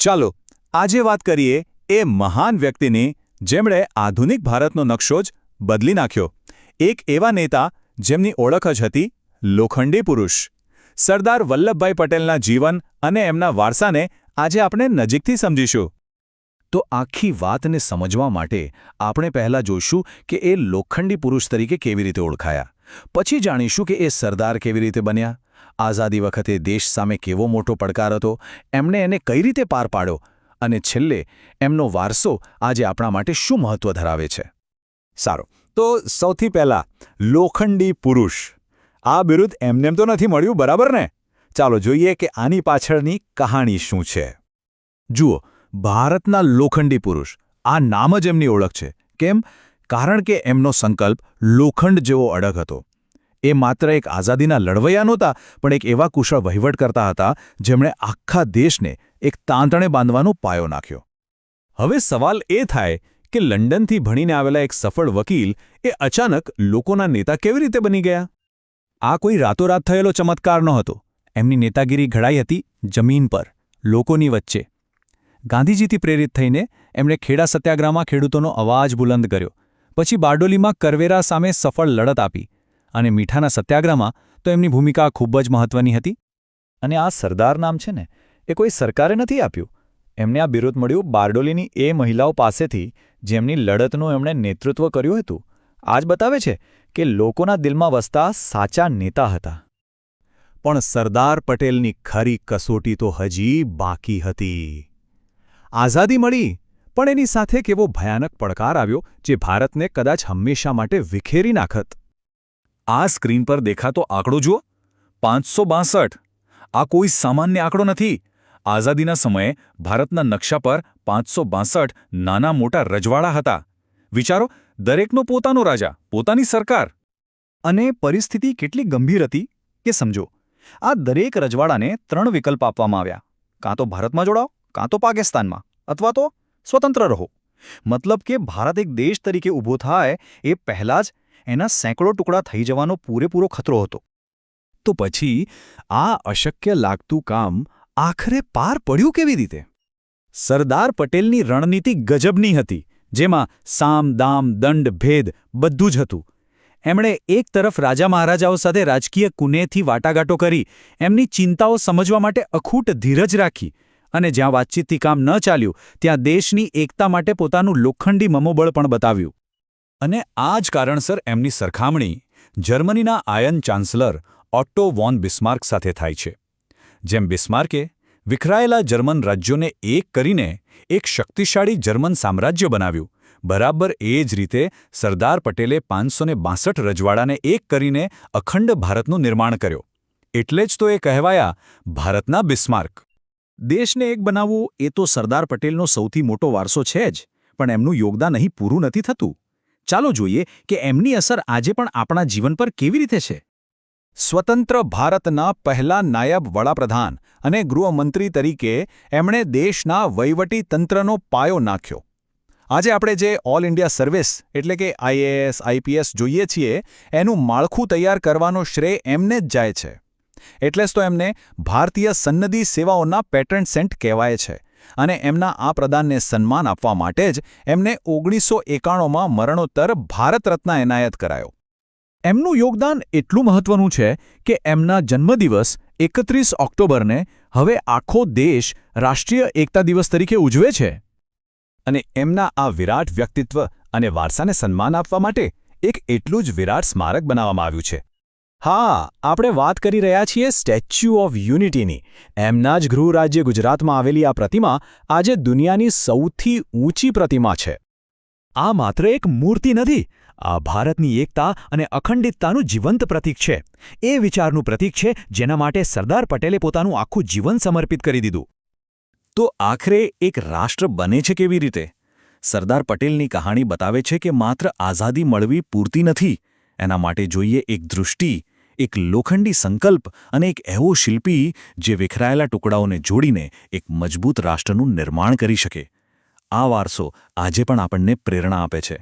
ચાલો, આજે વાત કરીએ એ મહાન વ્યક્તિની જેમણે આધુનિક ભારતનો નકશો જ બદલી નાખ્યો. એક એવા નેતા જેમની ઓળખ જ હતી લોખંડી પુરુષ. સરદાર વલ્લભભાઈ પટેલના જીવન અને એમના વારસાને આજે આપણે નજીકથી સમજીશું. તો આખી વાતને સમજવા માટે આપણે પહેલા જોઈશું કે એ લોખંડી પુરુષ તરીકે કેવી રીતે ઓળખાયા. પછી જાણીશું કે એ સરદાર કેવી રીતે બન્યા. આઝાદી વખતે દેશ સામે કેવો મોટો પડકાર હતો, એમણે એને કઈ રીતે પાર પાડ્યો અને છેલ્લે એમનો વારસો આજે આપણા માટે શું મહત્વ ધરાવે છે? સારો, તો સૌથી પહેલાં લોખંડી પુરુષ. આ બિરુદ એમનેમ તો નથી મળ્યું, બરાબર ને? ચાલો જોઈએ કે આની પાછળની કહાણી શું છે. જુઓ, ભારતના લોખંડી પુરુષ. આ નામ જ એમની ઓળખ છે. કેમ? કારણ કે એમનો સંકલ્પ લોખંડ જેવો અડગ હતો. એ માત્ર એક આઝાદીના લડવૈયા નહોતા, પણ એક એવા કુશળ વહીવટ કરતા હતા, જેમણે આખા દેશને એક તાંતણે બાંધવાનો પાયો નાખ્યો. હવે સવાલ એ થાય કે લંડનથી ભણીને આવેલા એક સફળ વકીલ એ અચાનક લોકોના નેતા કેવી રીતે બની ગયા? આ કોઈ રાતોરાત થયેલો ચમત્કાર નહોતો. એમની નેતાગીરી ઘડાઈ હતી જમીન પર, લોકોની વચ્ચે. ગાંધીજીથી પ્રેરિત થઈને એમણે ખેડા સત્યાગ્રહમાં ખેડૂતોનો અવાજ બુલંદ કર્યો. પછી બારડોલીમાં કરવેરા સામે સફળ લડત આપી. અને મીઠાના સત્યાગ્રહમાં તો એમની ભૂમિકા ખૂબ જ મહત્વની હતી. અને આ સરદાર નામ છે ને, એ કોઈ સરકારે નથી આપ્યું. એમને આ બિરુદ મળ્યું બારડોલીની એ મહિલાઓ પાસેથી, જેમની લડતનું એમણે નેતૃત્વ કર્યું હતું. આજ બતાવે છે કે લોકોના દિલમાં વસતા સાચા નેતા હતા. પણ સરદાર પટેલની ખરી કસોટી તો હજી બાકી હતી. આઝાદી મળી, પણ એની સાથે કેવો ભયાનક પડકાર આવ્યો, જે ભારતને કદાચ હંમેશા માટે વિખેરી નાખત. આ સ્ક્રીન પર દેખાતો આંકડો જુઓ. પાંચસો આ કોઈ સામાન્ય આંકડો નથી. આઝાદીના સમયે ભારતના નકશા પર પાંચસો નાના મોટા રજવાડા હતા. વિચારો, દરેકનો પોતાનો રાજા, પોતાની સરકાર. અને પરિસ્થિતિ કેટલી ગંભીર હતી કે સમજો, આ દરેક રજવાડાને ત્રણ વિકલ્પ આપવામાં આવ્યા. કાં તો ભારતમાં જોડાઓ, કાં તો પાકિસ્તાનમાં, અથવા તો સ્વતંત્ર રહો. મતલબ કે ભારત એક દેશ તરીકે ઊભો થાય એ પહેલાં જ એના સેંકડો ટુકડા થઈ જવાનો પૂરેપૂરો ખતરો હતો. તો પછી આ અશક્ય લાગતું કામ આખરે પાર પડ્યું કેવી રીતે? સરદાર પટેલની રણનીતિ ગજબની હતી, જેમાં સામ, દામ, દંડ, ભેદ બધું જ હતું. એમણે એક તરફ રાજા મહારાજાઓ સાથે રાજકીય કુનેથી વાટાઘાટો કરી, એમની ચિંતાઓ સમજવા માટે અખૂટ ધીરજ રાખી, અને જ્યાં વાતચીતથી કામ ન ચાલ્યું, ત્યાં દેશની એકતા માટે પોતાનું લોખંડી મમોબળ પણ બતાવ્યું. અને આ જ કારણસર એમની સરખામણી જર્મનીના iron chancellor Otto von Bismarck સાથે થાય છે. જેમ બિસ્માર્કે વિખરાયેલા જર્મન રાજ્યોને એક કરીને એક શક્તિશાળી જર્મન સામ્રાજ્ય બનાવ્યું, બરાબર એ જ રીતે સરદાર પટેલે પાંચસો રજવાડાને એક કરીને અખંડ ભારતનું નિર્માણ કર્યો. એટલે જ તો એ કહેવાયા ભારતના બિસ્માર્ક. દેશને એક બનાવવું એ તો સરદાર પટેલનો સૌથી મોટો વારસો છે જ, પણ એમનું યોગદાન અહીં પૂરું નથી થતું. ચાલો જોઈએ કે એમની અસર આજે પણ આપણા જીવન પર કેવી રીતે છે. સ્વતંત્ર ભારતના પહેલા નાયબ વડાપ્રધાન અને ગૃહમંત્રી તરીકે એમણે દેશના વહીવટી તંત્રનો પાયો નાખ્યો. આજે આપણે જે ઓલ ઇન્ડિયા સર્વિસ એટલે કે આઈએએસ આઈપીએસ જોઈએ છીએ, એનું માળખું તૈયાર કરવાનો શ્રેય એમને જ જાય છે. એટલે જ તો એમને ભારતીય સન્નદી સેવાઓના પેટર્ન સેન્ટ કહેવાય છે. અને એમના આ પ્રદાનને સન્માન આપવા માટે જ એમને ઓગણીસો એકાણુંમાં મરણોત્તર ભારત રત્ન એનાયત કરાયો. એમનું યોગદાન એટલું મહત્વનું છે કે એમના જન્મદિવસ એકત્રીસ ઓક્ટોબરને હવે આખો દેશ રાષ્ટ્રીય એકતા દિવસ તરીકે ઉજવે છે. અને એમના આ વિરાટ વ્યક્તિત્વ અને વારસાને સન્માન આપવા માટે એક એટલું જ વિરાટ સ્મારક બનાવવામાં આવ્યું છે. હા, આપણે વાત કરી રહ્યા છીએ સ્ટેચ્યુ ઓફ યુનિટીની. એમના જ ગૃહ રાજ્ય ગુજરાતમાં આવેલી આ પ્રતિમા આજે દુનિયાની સૌથી ઊંચી પ્રતિમા છે. આ માત્ર એક મૂર્તિ નથી, આ ભારતની એકતા અને અખંડિતતાનું જીવંત પ્રતીક છે. એ વિચારનું પ્રતીક છે જેના માટે સરદાર પટેલે પોતાનું આખું જીવન સમર્પિત કરી દીધું. તો આખરે એક રાષ્ટ્ર બને છે કેવી રીતે? સરદાર પટેલની કહાણી બતાવે છે કે માત્ર આઝાદી મળવી પૂરતી નથી. એના માટે જોઈએ એક દૃષ્ટિ એક લોખંડી સંકલ્પ અને એક એવો શિલ્પી જે વિખરાયેલા ટુકડાઓને જોડીને એક મજબૂત રાષ્ટ્રનું નિર્માણ કરી શકે. આ વારસો આજે પણ આપણને પ્રેરણા આપે છે.